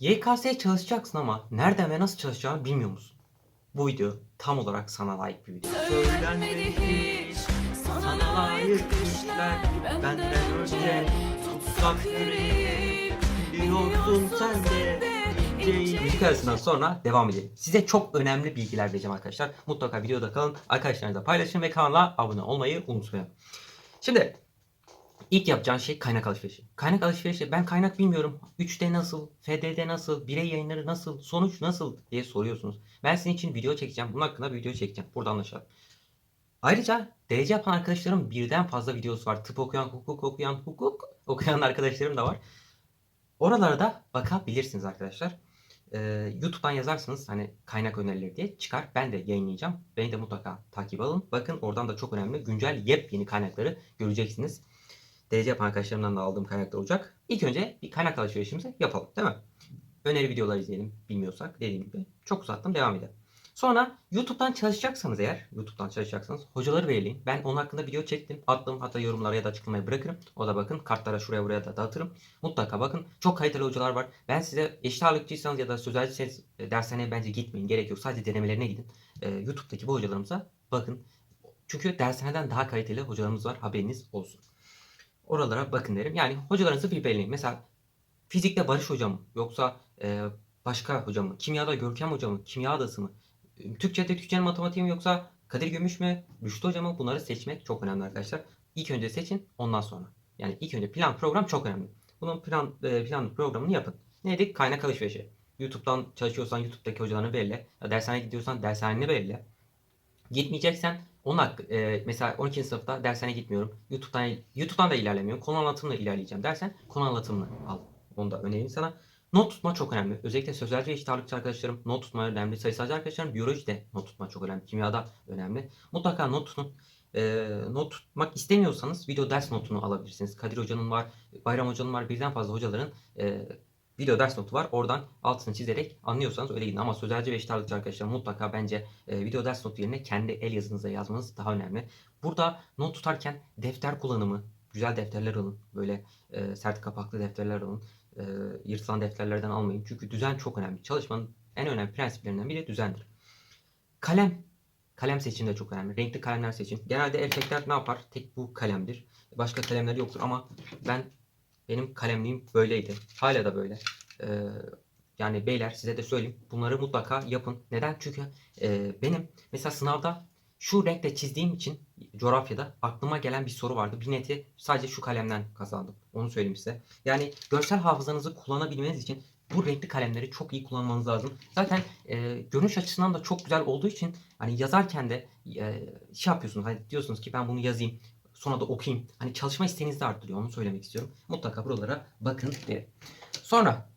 YKS'ye çalışacaksın ama nereden ve nasıl çalışacağını bilmiyor musun? Bu video tam olarak sana layık bir video. Söylenmedi hiç sana layık düşler benden önce tutsak yüreğim Biliyorsun sen de Müzik arasından sonra devam edelim. Size çok önemli bilgiler vereceğim arkadaşlar. Mutlaka videoda kalın. Arkadaşlarınızla paylaşın ve kanala abone olmayı unutmayın. Şimdi ilk yapacağın şey kaynak alışverişi. Kaynak alışverişi ben kaynak bilmiyorum. 3D nasıl, FDD nasıl, birey yayınları nasıl, sonuç nasıl diye soruyorsunuz. Ben sizin için video çekeceğim. Bunun hakkında video çekeceğim. Burada anlaşalım. Ayrıca derece yapan arkadaşlarım birden fazla videosu var. Tıp okuyan, hukuk okuyan, hukuk okuyan arkadaşlarım da var. Oralara da bakabilirsiniz arkadaşlar. Ee, YouTube'dan yazarsınız hani kaynak önerileri diye çıkar. Ben de yayınlayacağım. Beni de mutlaka takip alın. Bakın oradan da çok önemli güncel yepyeni kaynakları göreceksiniz. Derece yapan arkadaşlarımdan da aldığım kaynaklar olacak. İlk önce bir kaynak alışverişimizi yapalım değil mi? Öneri videolar izleyelim bilmiyorsak dediğim gibi. Çok uzattım devam edelim. Sonra YouTube'dan çalışacaksanız eğer, YouTube'dan çalışacaksanız hocaları belirleyin. Ben onun hakkında video çektim, attım. Hatta yorumlara ya da açıklamaya bırakırım. O da bakın kartlara şuraya buraya da dağıtırım. Mutlaka bakın. Çok kaliteli hocalar var. Ben size eşit ağırlıkçıysanız ya da sözelciyseniz e, dershaneye bence gitmeyin. Gerek yok. Sadece denemelerine gidin. Ee, YouTube'daki bu hocalarımıza bakın. Çünkü dershaneden daha kaliteli hocalarımız var. Haberiniz olsun. Oralara bakın derim. Yani hocalarınızı bir belirleyin. Mesela fizikte Barış hocam? Yoksa e, başka hocam mı? Kimyada Görkem hocam mı? Kimya adası mı? Türkçe'de Türkçenin matematiği mi yoksa Kadir Gümüş mü? Rüştü Hoca mı? Bunları seçmek çok önemli arkadaşlar. İlk önce seçin ondan sonra. Yani ilk önce plan program çok önemli. Bunun plan e, plan programını yapın. Neydi? Kaynak alışverişi. YouTube'dan çalışıyorsan YouTube'daki hocalarını belirle. Dershaneye gidiyorsan dershaneni belirle. Gitmeyeceksen onun hakkı, e, mesela 12. sınıfta dershaneye gitmiyorum. YouTube'dan YouTube'dan da ilerlemiyorum. Konu anlatımla ilerleyeceğim dersen konu anlatımını al. Onu da önereyim sana. Not tutma çok önemli. Özellikle sözel ve eşit arkadaşlarım not tutma önemli. Sayısalcı arkadaşlarım biyolojide not tutma çok önemli. Kimyada önemli. Mutlaka not tutun. Ee, not tutmak istemiyorsanız video ders notunu alabilirsiniz. Kadir Hoca'nın var, Bayram Hoca'nın var. Birden fazla hocaların e, video ders notu var. Oradan altını çizerek anlıyorsanız öyle gidin. Ama sözelci ve eşit ağırlıkçı arkadaşlar mutlaka bence e, video ders notu yerine kendi el yazınıza yazmanız daha önemli. Burada not tutarken defter kullanımı, güzel defterler alın. Böyle e, sert kapaklı defterler alın e, yırtılan defterlerden almayın. Çünkü düzen çok önemli. Çalışmanın en önemli prensiplerinden biri düzendir. Kalem. Kalem seçimi de çok önemli. Renkli kalemler seçin. Genelde erkekler ne yapar? Tek bu kalemdir. Başka kalemler yoktur ama ben benim kalemliğim böyleydi. Hala da böyle. Ee, yani beyler size de söyleyeyim. Bunları mutlaka yapın. Neden? Çünkü e, benim mesela sınavda şu renkle çizdiğim için coğrafyada aklıma gelen bir soru vardı. Bir neti sadece şu kalemden kazandım. Onu söyleyeyim size. Yani görsel hafızanızı kullanabilmeniz için bu renkli kalemleri çok iyi kullanmanız lazım. Zaten e, görünüş açısından da çok güzel olduğu için hani yazarken de e, şey yapıyorsunuz. Hani diyorsunuz ki ben bunu yazayım. Sonra da okuyayım. Hani çalışma isteğinizi de arttırıyor. Onu söylemek istiyorum. Mutlaka buralara bakın derim. Sonra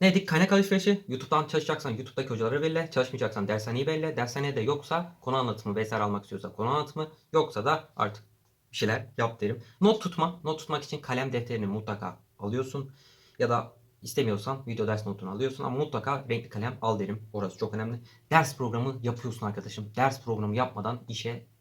ne dedik? Kaynak alışverişi. YouTube'dan çalışacaksan YouTube'daki hocaları belirle. Çalışmayacaksan dershaneyi belirle. Dershanede yoksa konu anlatımı vesaire almak istiyorsa konu anlatımı. Yoksa da artık bir şeyler yap derim. Not tutma. Not tutmak için kalem defterini mutlaka alıyorsun. Ya da istemiyorsan video ders notunu alıyorsun ama mutlaka renkli kalem al derim. Orası çok önemli. Ders programı yapıyorsun arkadaşım. Ders programı yapmadan işe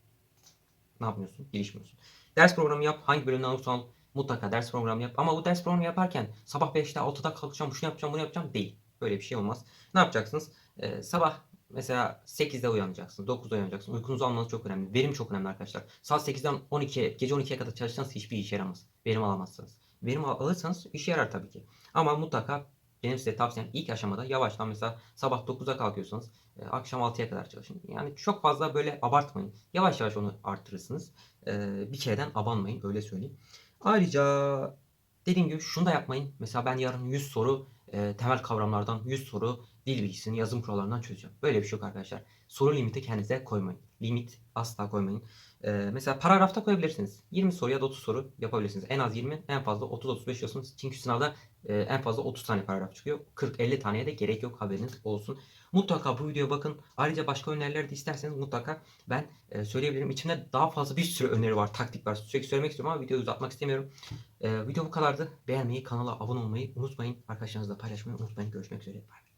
ne yapmıyorsun? Girişmiyorsun. Ders programı yap. Hangi bölümden olursan ol. Mutlaka ders programı yap. Ama bu ders programı yaparken sabah 5'te 6'da kalkacağım, şunu yapacağım, bunu yapacağım değil. Böyle bir şey olmaz. Ne yapacaksınız? Ee, sabah mesela 8'de uyanacaksınız, 9'da uyanacaksınız. Uykunuzu almanız çok önemli. Verim çok önemli arkadaşlar. Saat 8'den 12'ye, gece 12'ye kadar çalışırsanız hiçbir işe yaramaz. Verim alamazsınız. Verim al- alırsanız işe yarar tabii ki. Ama mutlaka benim size tavsiyem ilk aşamada yavaştan mesela sabah 9'da kalkıyorsanız e, akşam 6'ya kadar çalışın. Yani çok fazla böyle abartmayın. Yavaş yavaş onu arttırırsınız. E, bir kereden abanmayın öyle söyleyeyim. Ayrıca dediğim gibi şunu da yapmayın. Mesela ben yarın 100 soru e, temel kavramlardan 100 soru dil bilgisinin yazım kurallarından çözeceğim. Böyle bir şey yok arkadaşlar. Soru limiti kendinize koymayın. Limit asla koymayın. E, mesela paragrafta koyabilirsiniz. 20 soru ya da 30 soru yapabilirsiniz. En az 20, en fazla 30-35 yazıyorsunuz. Çünkü sınavda e, en fazla 30 tane paragraf çıkıyor. 40-50 taneye de gerek yok haberiniz olsun. Mutlaka bu videoya bakın. Ayrıca başka öneriler de isterseniz mutlaka ben e, söyleyebilirim. İçimde daha fazla bir sürü öneri var, taktik var. Sürekli söylemek istiyorum ama videoyu uzatmak istemiyorum. E, video bu kadardı. Beğenmeyi, kanala abone olmayı unutmayın. Arkadaşlarınızla paylaşmayı unutmayın. Görüşmek üzere. Bye.